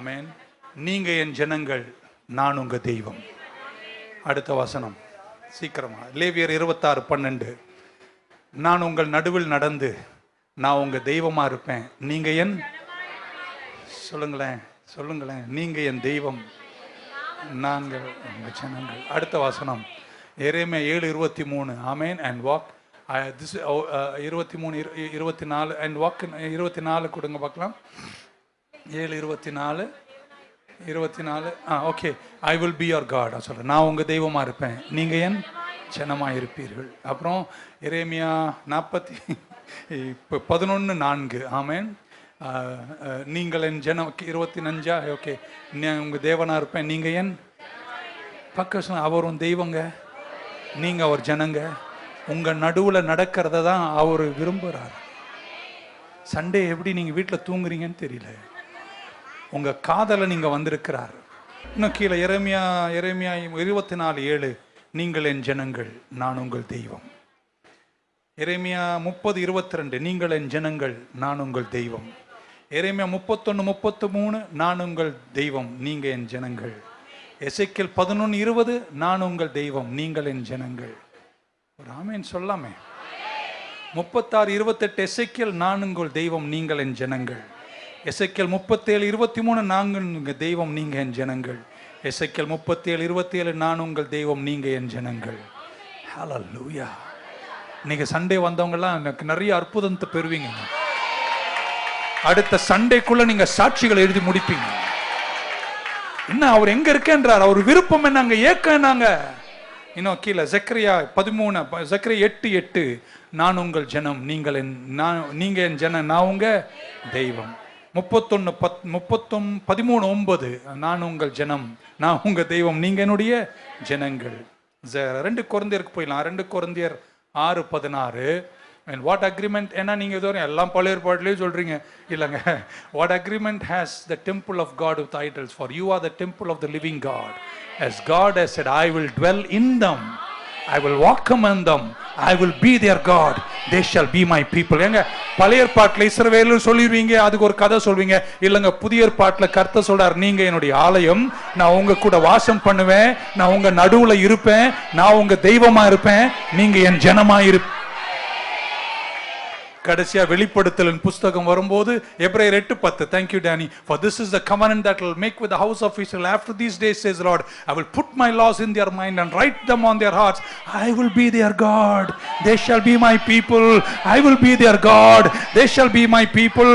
அமேன் நீங்க என் ஜனங்கள் நான் உங்க தெய்வம். அடுத்த வசனம். சீக்கிரமா. லேவியர் இருபத்தாறு பன்னெண்டு. நான் உங்கள் நடுவில் நடந்து நான் உங்க தெய்வமா இருப்பேன். நீங்க என் சொல்லுங்களேன் சொல்லுங்களேன். நீங்க என் தெய்வம். நாங்கள் உங்க ஜனங்கள். அடுத்த வசனம். எரேமே ஏழு இருபத்தி மூணு amen and walk this uh, uh, uh, இருபத்தி மூணு இரு- இருபத்தி நாலு அண்ட் வாக் இருபத்தி நாலு கொடுங்க பார்க்கலாம். ஏழு இருபத்தி நாலு இருபத்தி நாலு ஆ okay I will be your God சொல்கிறேன் நான் உங்கள் தெய்வமாக இருப்பேன். நீங்கள் என் ஜனமாக இருப்பீர்கள். அப்புறம் இரேமியா நாற்பத்தி இப்போ பதினொன்று நான்கு. ஆமேன் நீங்கள் என் ஜனம் இருபத்தி நஞ்சா ஓகே நான் உங்கள் தேவனாக இருப்பேன். நீங்கள் என் பக்கம் அவர் உன் தெய்வங்க. நீங்கள் அவர் ஜனங்க. உங்கள் நடுவில் நடக்கிறத தான் அவர் விரும்புகிறார் சண்டே எப்படி நீங்கள் வீட்டில் தூங்குறீங்கன்னு தெரியல. உங்க காதல நீங்க வந்திருக்கிறார். இன்னும் கீழே எரேமியா எரேமியா இருபத்தி நாலு ஏழு நீங்கள் என் ஜனங்கள் நான் உங்கள் தெய்வம். இறைமையா முப்பது இருபத்தி ரெண்டு நீங்கள் என் ஜனங்கள் நான் உங்கள் தெய்வம். இறைமையா முப்பத்தொன்று முப்பத்து மூணு நான் உங்கள் தெய்வம் நீங்க என் ஜனங்கள். எசைக்கில் பதினொன்று இருபது நான் உங்கள் தெய்வம் நீங்கள் என் ஜனங்கள். ஒரு ஆமேன் சொல்லாமே. முப்பத்தாறு இருபத்தெட்டு எசைக்கில் நான் உங்கள் தெய்வம் நீங்கள் என் ஜனங்கள். எசைக்கல் முப்பத்தேழு இருபத்தி மூணு நாங்கள் உங்கள் தெய்வம் நீங்க என் ஜனங்கள். எசைக்கல் முப்பத்தேழு இருபத்தி ஏழு நான் உங்கள் தெய்வம் நீங்க என் ஜனங்கள். லூயா நீங்கள் சண்டே வந்தவங்கலாம் எனக்கு நிறைய அற்புதத்தை பெறுவீங்க. அடுத்த சண்டேக்குள்ள நீங்க சாட்சிகளை எழுதி முடிப்பீங்க. என்ன அவர் எங்க இருக்கேன்றார்? அவர் விருப்பம் என்னங்க ஏக்கம் என்னங்க இன்னும் கீழே ஜக்கரியா பதிமூணு ஜக்கரியா எட்டு எட்டு. நான் உங்கள் ஜனம் நீங்கள் என் நான் நீங்கள் என் ஜனம் நான் உங்க தெய்வம். முப்பத்தொன்னு பத் முப்பத்தொன் பதிமூணு ஒன்பது. நான் உங்கள் ஜனம். நான் உங்க தெய்வம். நீங்க என்னுடைய ஜனங்கள். ஜ- ரெண்டு குழந்தையருக்கு போயிடலாம். ரெண்டு குழந்தையர் ஆறு பதினாறு. அண்ட் வாட் அக்ரிமெண்ட் ஏன்னா நீங்கள் இதுவரை எல்லாம் பழைய ஏற்பாடுலேயும் சொல்கிறீங்க இல்லைங்க. What agreement has the temple of God with idols for you are the temple of the living God as God has said, I will dwell in them. I will walk among them I will be their God they shall be my people ஏங்க பழைய ஏற்பாட்டில் இஸ்ரவேலு சொல்லிடுவீங்க அதுக்கு ஒரு கதை சொல்வீங்க. இல்லைங்க புதிய ஏற்பாட்டில் கர்த்தர் சொல்றார் நீங்க என்னுடைய ஆலயம் நான் உங்க கூட வாசம் பண்ணுவேன் நான் உங்க நடுவில் இருப்பேன் நான் உங்க தெய்வமா இருப்பேன் நீங்க என் ஜனமா இருப்பேன் கடைசியா வெளிப்படுத்தலின் புஸ்தகம் வரும்போது எப்ரேயர் எட்டு பத்து. Thank you Danny for this is the covenant that will make with house of Israel after these days is Lord I will put my laws in their mind and write them on their hearts I will be their God they shall be my people I will be their God they shall be my people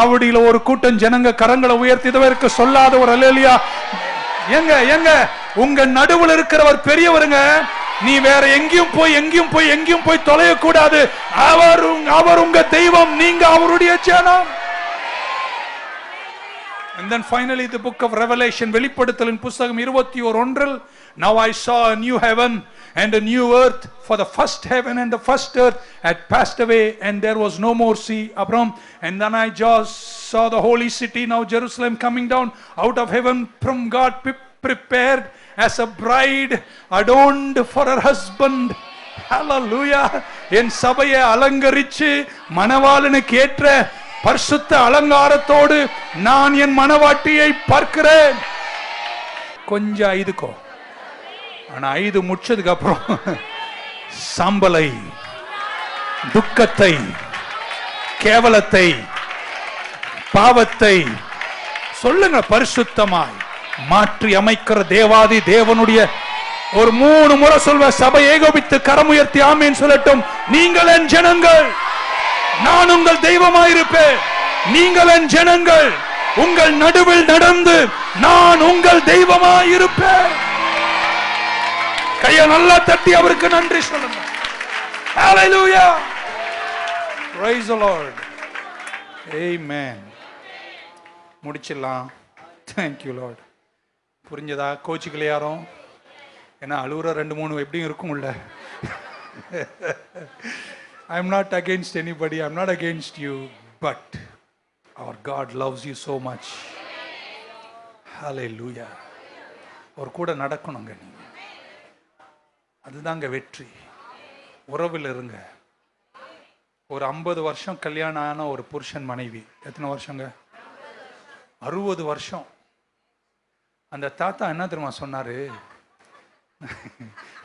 ஆவடியில ஒரு கூட்டம் ஜனங்க கரங்களை உயர்த்தி இதுவரைக்கும் சொல்லாத ஒரு alleluia எங்க எங்க? உங்க நடுவில் இருக்கிறவர் பெரியவருங்க. நீ வேற எங்கேயும் போய் எங்கேயும் போய் எங்கேயும் போய் தொலையக்கூடாது அவர் அவர் உங்க தெய்வம் நீங்க அவருடைய சேனம் And then finally the book of Revelation வெளிப்படுத்தலின் புஸ்தகம் இருபத்தி ஓர் ஒன்றில் Now I saw a new heaven and a new earth for the first heaven and the first earth had passed away and there was no more sea அப்புறம் and then I just saw the holy city now Jerusalem coming down out of heaven from God prepared as a bride adorned for her husband. Hallelujah. என் சபையை அலங்கரிச்சு மணவாளனுக்கு ஏற்ற பரிசுத்த அலங்காரத்தோடு நான் என் மனவாட்டியை பார்க்கிறேன். கொஞ்சம் ஐதுக்கோ ஆனா ஐது முடிச்சதுக்கு அப்புறம் சாம்பலை துக்கத்தை கேவலத்தை பாவத்தை சொல்லுங்க பரிசுத்தமாய். மாற்றி அமைக்கிற தேவாதி தேவனுடைய ஒரு மூணு முறை சொல்வ சபை ஏகோபித்து கரம் உயர்த்தி ஆமேன் சொல்லட்டும். நீங்கள் என் ஜனங்கள். நான் உங்கள் தெய்வமாயிருப்பேன். நீங்கள் என் ஜனங்கள். உங்கள் நடுவில் நடந்து நான் உங்கள் தெய்வமாயிருப்பேன். கையை நல்லா தட்டி அவருக்கு நன்றி சொல்லுங்க. Hallelujah. Praise the Lord. Amen. முடிச்சிடலாம். தேங்க்யூ லார்ட் புரிஞ்சதா? கோச்சிக்கல யாரும்? ஏன்னா அழுகுற ரெண்டு மூணு எப்படியும் இருக்கும்ல. I am not against anybody I am not against you but our God loves you so much hallelujah ஒரு கூட நடக்கணுங்க நீங்க. அதுதாங்க வெற்றி. உறவில் இருங்க. ஒரு ஐம்பது வருஷம் கல்யாணம் ஆன ஒரு புருஷன் மனைவி. எத்தனை வருஷங்க? அறுபது வருஷம். அந்த தாத்தா என்ன தெரியுமா சொன்னார்?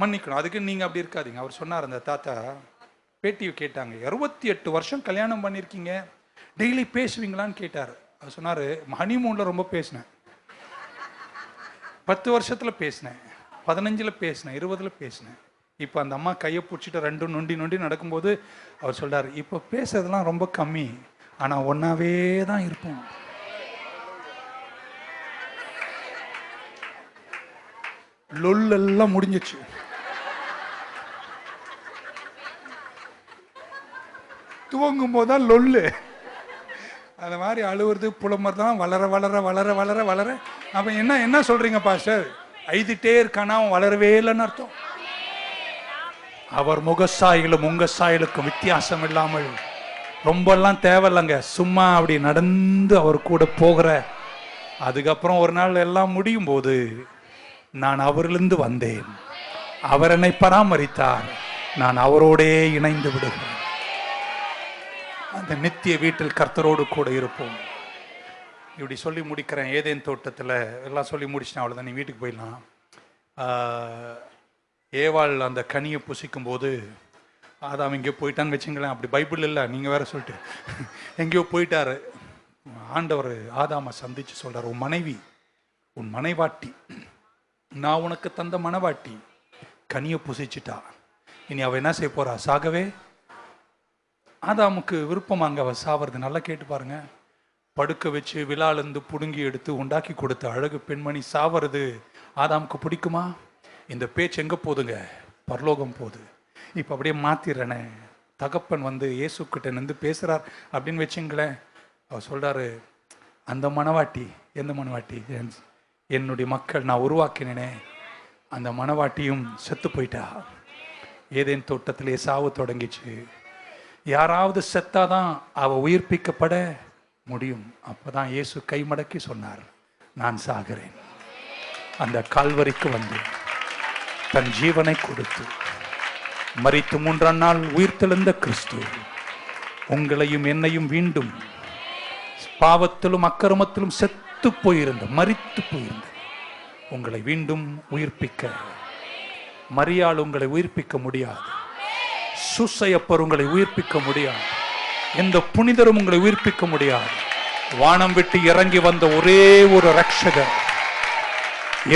மன்னிக்கணும் அதுக்கு நீங்கள் அப்படி இருக்காதீங்க. அவர் சொன்னார் அந்த தாத்தா பேட்டியை கேட்டாங்க அறுபத்தி எட்டு வருஷம் கல்யாணம் பண்ணியிருக்கீங்க டெய்லி பேசுவீங்களான்னு கேட்டார். அவர் சொன்னார் ஹனிமூனில் ரொம்ப பேசினேன். பத்து வருஷத்தில் பேசினேன் பதினஞ்சில் பேசினேன் இருபதில் பேசினேன். இப்போ அந்த அம்மா கையை பிடிச்சிட்டு ரெண்டு நொண்டி நொண்டி நடக்கும்போது அவர் சொல்கிறார் இப்போ பேசுறதுலாம் ரொம்ப கம்மி ஆனால் ஒன்றாவே தான் இருப்போம். லொல்லெல்லாம் முடிஞ்சிச்சு. துவங்கும் போது தான் லொல்லு. அந்த மாதிரி அழுவுறது புலம்பர் தான் வளர வளர வளர வளர வளர. அப்ப என்ன என்ன சொல்றீங்க பாஸ்டர்? ஐதிட்டே இருக்கானா அவன் வளரவே இல்லைன்னு அர்த்தம். அவர் முகசாயிலும் உங்க சாயலுக்கும் வித்தியாசம் இல்லாமல் ரொம்பலாம் தேவையில்லைங்க. சும்மா அப்படி நடந்து அவர் கூட போகிற. அதுக்கப்புறம் ஒரு நாள் எல்லாம் முடியும் போது நான் அவரிலிருந்து வந்தேன். அவர் என்னை பராமரித்தார். நான் அவரோடே இணைந்து விடுகிறேன் அந்த நித்திய வீட்டில் கர்த்தரோடு கூட இருப்போம். இப்படி சொல்லி முடிக்கிறேன். ஏதேன் தோட்டத்தில் எல்லாம் சொல்லி முடிச்சிட்டேன். அவ்வளோதான் நீ வீட்டுக்கு போயிடலாம். ஏவாள் அந்த கனியை புசிக்கும் போது ஆதாம் எங்கேயோ போயிட்டான்னு வச்சுங்களேன். அப்படி பைபிள் இல்லை. நீங்கள் வேற சொல்லிட்டு. எங்கேயோ போயிட்டாரு. ஆண்டவர் ஆதாம சந்திச்சு சொல்கிறார் உன் மனைவி உன் மனைவாட்டி நான் உனக்கு தந்த மனவாட்டி. கனியை புசிச்சிட்டா. இனி அவள் என்ன செய்ய போறா? சாகவே? ஆதாமுக்கு அங்கே அவள் சாவறது. நல்லா கேட்டு பாருங்க. படுக்க வச்சு விழாலேருந்து புடுங்கி எடுத்து உண்டாக்கி கொடுத்த அழகு பெண்மணி சாவறது ஆதாமுக்கு பிடிக்குமா? இந்த பேச்சு எங்கே போகுதுங்க பரலோகம் போகுது இப்போ அப்படியே மாத்திடுறேனே தகப்பன் வந்து இயேசுக்கிட்ட நின்று பேசுகிறார் அப்படின்னு வச்சுங்களேன். அவர் சொல்கிறாரு அந்த மணவாட்டி எந்த மணவாட்டி என்னுடைய மக்கள் நான் உருவாக்கினேனே. அந்த மணவாட்டியும் செத்து போயிட்டா. ஏதேன் தோட்டத்திலே சாவு தொடங்கிச்சு. யாராவது செத்தாதான் அவ உயிர்ப்பிக்கப்பட முடியும். அப்பதான் இயேசு கைமடக்கி சொன்னார் நான் சாகிறேன். அந்த கால்வரிக்கு வந்து தன் ஜீவனை கொடுத்து மறித்து மூன்றாம் நாள் உயிர்த்தெழுந்த கிறிஸ்து உங்களையும் என்னையும் மீண்டும் பாவத்திலும் அக்கிரமத்திலும் செத்து போயிருந்த மறித்து போயிருந்த. உங்களை மீண்டும் உயிர்ப்பிக்க மரியாள் உங்களை உயிர்ப்பிக்க முடியாது. சுசையப்பர் உங்களை உயிர்ப்பிக்க முடியாது. எந்த புனிதரும் உங்களை உயிர்ப்பிக்க முடியாது. வானம் விட்டு இறங்கி வந்த ஒரே ஒரு ரட்சகர்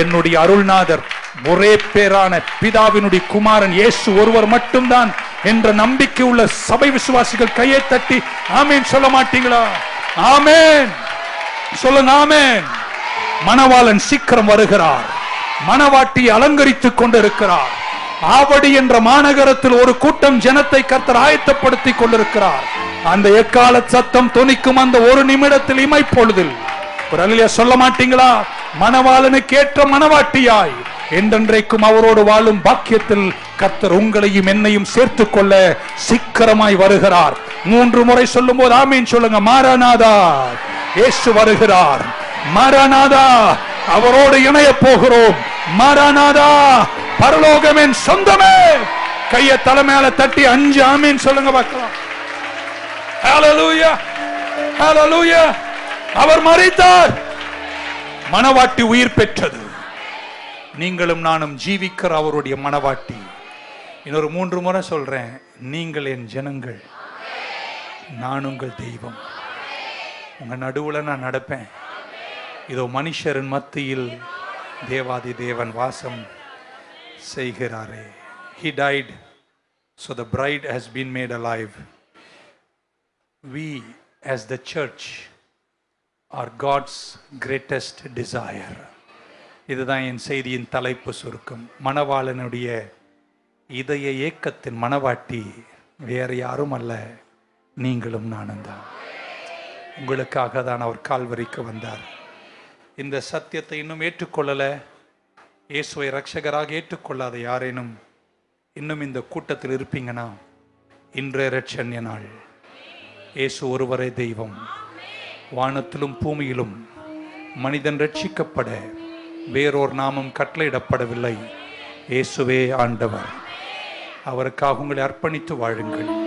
என்னுடைய அருள்நாதர் ஒரே பேரான பிதாவினுடைய குமாரன் இயேசு ஒருவர் மட்டும்தான் என்ற நம்பிக்கை உள்ள சபை விசுவாசிகள் கையை தட்டி ஆமீன் சொல்ல மாட்டீங்களா? ஆமேன். சொல்லுங்க ஆமேன். மணவாளன் சீக்கிரம் வருகிறார். மணவாட்டி அலங்கரித்துக் கொண்டிருக்கிறார். ஆவடி என்ற மாநகரத்தில் ஒரு கூட்டம் ஜனத்தை கர்த்தர் ஆயத்தப்படுத்திக் கொண்டிருக்கிறார். அந்த எக்கால சத்தம் துணிக்கும் அந்த ஒரு நிமிடத்தில் இமைப்பொழுதில் சொல்ல மாட்டீங்களா? மணவாளனுக்கு ஏற்ற மணவாட்டியாய். என்றென்றைக்கும் அவரோடு வாழும் பாக்கியத்தில் கத்தர் உங்களையும் என்னையும் சேர்த்துக் கொள்ள சீக்கிரமாய் வருகிறார். மூன்று முறை சொல்லும் போது ஆமீன் சொல்லுங்க மாரநாதா இயேசு வருகிறார். மாரநாதா அவரோடு இணைய போகிறோம். மாரநாதா பரலோகமின் சொந்தமே. கைய தலைமையால தட்டி அஞ்சு ஆமீன் சொல்லுங்க பார்க்கலாம். அவர் மறைத்தார் மனவாட்டி உயிர் பெற்றது. நீங்களும் நானும் ஜீவிக்கிற அவருடைய மனவாட்டி. இன்னொரு மூன்று முறை சொல்றேன் நீங்கள் என் ஜனங்கள். நான் உங்கள் தெய்வம். உங்க நடுவுல நான் நடப்பேன். இதோ மனுஷரின் மத்தியில் தேவாதி தேவன் வாசம் செய்கிறாரே. He died so the bride has been made alive we as the church are God's greatest desire இதுதான் என் செய்தியின் தலைப்பு சுருக்கம். மணவாளனுடைய இதய ஏக்கத்தின் மணவாட்டி வேறு யாரும் அல்ல நீங்களும் நானும் தான். உங்களுக்காக தான் அவர் கால்வரிக்கு வந்தார். இந்த சத்தியத்தை இன்னும் ஏற்றுக்கொள்ளலை இயேசுவை ரட்சகராக ஏற்றுக்கொள்ளாத யாரேனும் இன்னும் இந்த கூட்டத்தில் இருப்பீங்கன்னா இன்றைய ரட்சண்ய நாள். இயேசு ஒருவரே தெய்வம். வானத்திலும் பூமியிலும் மனிதன் ரட்சிக்கப்பட வேறொரு நாமம் கட்டளையிடப்படவில்லை. இயேசுவே ஆண்டவர். அவருக்காக உங்களை அர்ப்பணித்து வாழுங்கள்.